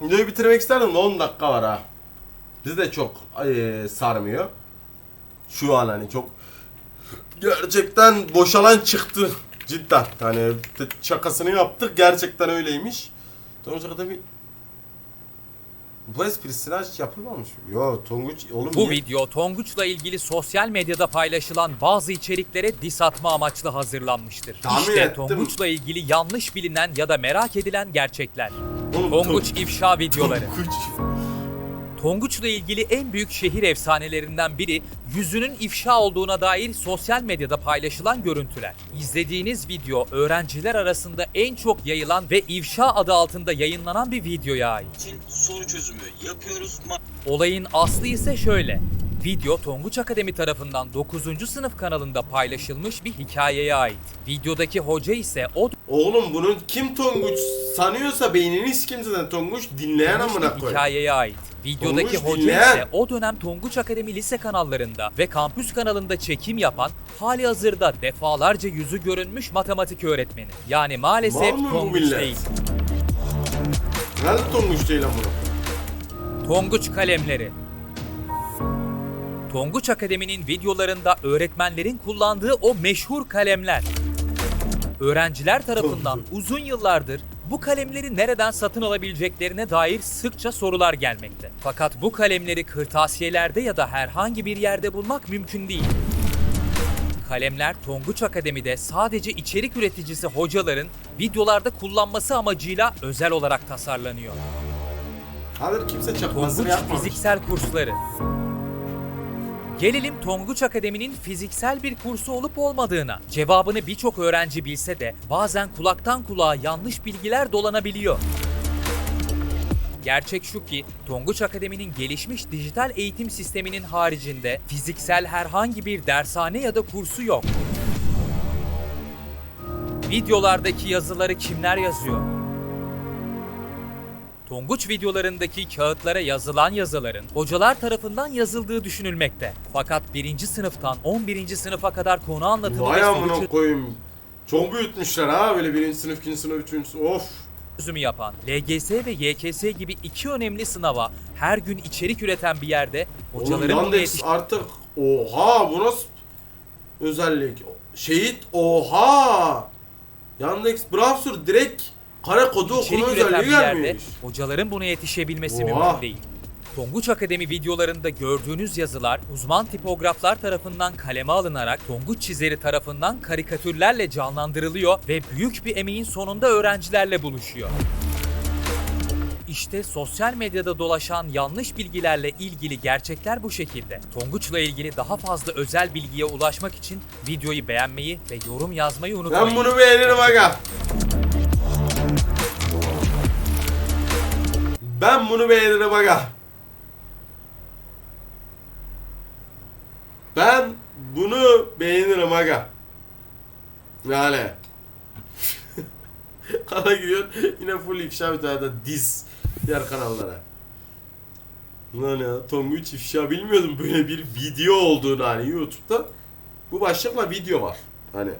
Videoyu bitirmek isterdim de 10 dakika var ha. Bizi de çok eee, sarmıyor. Şu an hani çok gerçekten boşalan çıktı. Cidden. Hani şakasını yaptık. Gerçekten öyleymiş. Tonguç Akademi bu esprisine hiç yapılmamış. mı? Yo Tonguç oğlum Bu niye- video Tonguç'la ilgili sosyal medyada paylaşılan bazı içeriklere dis atma amaçlı hazırlanmıştır. Tahmin işte ettim. Tonguç'la ilgili yanlış bilinen ya da merak edilen gerçekler. Oğlum, Tonguç Ton- ifşa videoları. Tonguç. Tonguç'la ilgili en büyük şehir efsanelerinden biri yüzünün ifşa olduğuna dair sosyal medyada paylaşılan görüntüler. İzlediğiniz video öğrenciler arasında en çok yayılan ve ifşa adı altında yayınlanan bir videoya ait. için soru çözümü yapıyoruz. Ma- Olayın aslı ise şöyle. Video Tonguç Akademi tarafından 9. sınıf kanalında paylaşılmış bir hikayeye ait. Videodaki hoca ise o Oğlum bunun kim Tonguç sanıyorsa beynini sikim zaten Tonguç dinleyen amına koy. hikayeye ait. Videodaki Tonguç hoca dinleyen. ise o dönem Tonguç Akademi lise kanallarında ve kampüs kanalında çekim yapan hali hazırda defalarca yüzü görünmüş matematik öğretmeni. Yani maalesef Mal mı bu Tonguç millet? değil. Nerede Tonguç değil amına? Tonguç kalemleri. Tonguç Akademi'nin videolarında öğretmenlerin kullandığı o meşhur kalemler. Öğrenciler tarafından uzun yıllardır bu kalemleri nereden satın alabileceklerine dair sıkça sorular gelmekte. Fakat bu kalemleri kırtasiyelerde ya da herhangi bir yerde bulmak mümkün değil. Kalemler Tonguç Akademi'de sadece içerik üreticisi hocaların videolarda kullanması amacıyla özel olarak tasarlanıyor. Hayır kimse çakmasını Tonguç yapmamış. fiziksel kursları. Gelelim Tonguç Akademi'nin fiziksel bir kursu olup olmadığına. Cevabını birçok öğrenci bilse de bazen kulaktan kulağa yanlış bilgiler dolanabiliyor. Gerçek şu ki Tonguç Akademi'nin gelişmiş dijital eğitim sisteminin haricinde fiziksel herhangi bir dershane ya da kursu yok. Videolardaki yazıları kimler yazıyor? Tonguç videolarındaki kağıtlara yazılan yazıların hocalar tarafından yazıldığı düşünülmekte. Fakat 1. sınıftan 11. sınıfa kadar konu anlatımı Vay ve amına soru koyayım. Çok büyütmüşler ha böyle birinci sınıf, ikinci sınıf, üçüncü sınıf. Of. çözümü yapan LGS ve YKS gibi iki önemli sınava her gün içerik üreten bir yerde Oğlum hocaların bunu Yandex artık oha bu nasıl özellik? Şehit oha. Yandex Browser direkt kare kodu içerik üreten özelliği yerde gelmiş. hocaların buna yetişebilmesi Oha. mümkün değil. Tonguç Akademi videolarında gördüğünüz yazılar uzman tipograflar tarafından kaleme alınarak Tonguç çizeri tarafından karikatürlerle canlandırılıyor ve büyük bir emeğin sonunda öğrencilerle buluşuyor. İşte sosyal medyada dolaşan yanlış bilgilerle ilgili gerçekler bu şekilde. Tonguç'la ilgili daha fazla özel bilgiye ulaşmak için videoyu beğenmeyi ve yorum yazmayı unutmayın. Ben bunu beğenirim aga. Ben bunu beğenirim aga. Ben bunu beğenirim aga. Yani. Kana giriyor yine full ifşa bir tane de diz diğer kanallara. Lan ya Tonguç ifşa bilmiyordum böyle bir video olduğunu hani YouTube'da. Bu başlıkla video var. Hani.